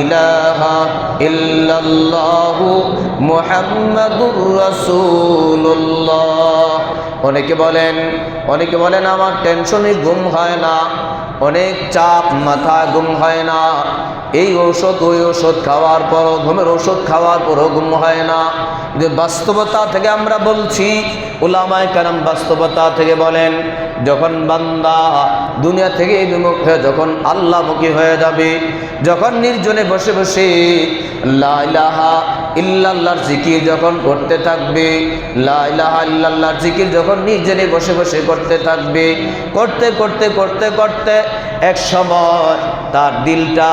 ইলাহা ইল্লাল্লাহ মুহাম্মাদুর রাসূলুল্লাহ। অনেকে বলেন অনেকে বলেন, আমার টেনশনে ঘুম হয় না, অনেক চাপ, মাথা ঘুম হয় না। এই ঔষধ, ওই ওষুধ খাওয়ার পরও, ঘুমের ওষুধ খাওয়ার পরও ঘুম হয় না। যে বাস্তবতা থেকে আমরা বলছি ওলামায় কারাম বাস্তবতা থেকে বলেন, যখন বান্দা দুনিয়া থেকে বিমুখ হয়ে, যখন আল্লাহমুখী হয়ে যাবে, যখন নির্জনে বসে বসে লা ইলাহা ইল্লাল্লাহর জিকির যখন করতে থাকবে, লা ইলাহা ইল্লাল্লাহর জিকির যখন নির্জনে বসে বসে করতে থাকবে। করতে করতে করতে করতে এক সময় তার দিলটা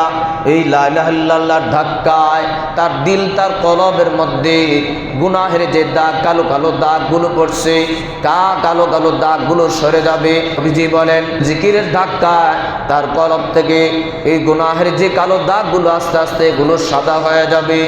এই লা ইলাহা ধাক্কায়, তার দিল তার কলবের মধ্যে গুনাহের যে দাগ, কালো কালো দাগগুলো পড়ছে, কা, কালো কালো দাগগুলো সরে যাবে। অভিজি বলেন, জিকিরের ধাক্কায় তার কলব থেকে এই গুনাহের যে কালো দাগগুলো আস্তে আস্তে এগুলো সাদা হয়ে যাবে।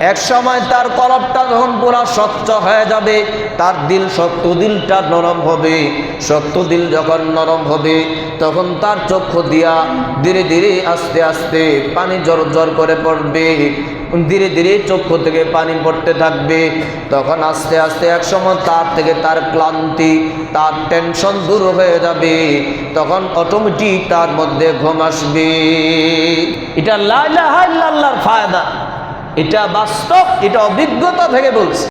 এক সময় তার কলবটা যখন পুরা স্বচ্ছ হয়ে যাবে, তার দিল শক্ত দিলটা নরম হবে। শক্ত দিল যখন নরম হবে, তখন তার চক্ষু দিয়া ধীরে ধীরে আস্তে আস্তে পানি জর জর করে পড়বে। ধীরে ধীরে চক্ষু থেকে পানি পড়তে থাকবে। তখন আস্তে আস্তে এক সময় তার থেকে তার ক্লান্তি, তার টেনশন দূর হয়ে যাবে। তখন অটোমেটিক তার মধ্যে ঘুম আসবে। এটা লাইলাহার ফায়দা। এটা বাস্তব এটা অভিজ্ঞতা থেকে বলছে।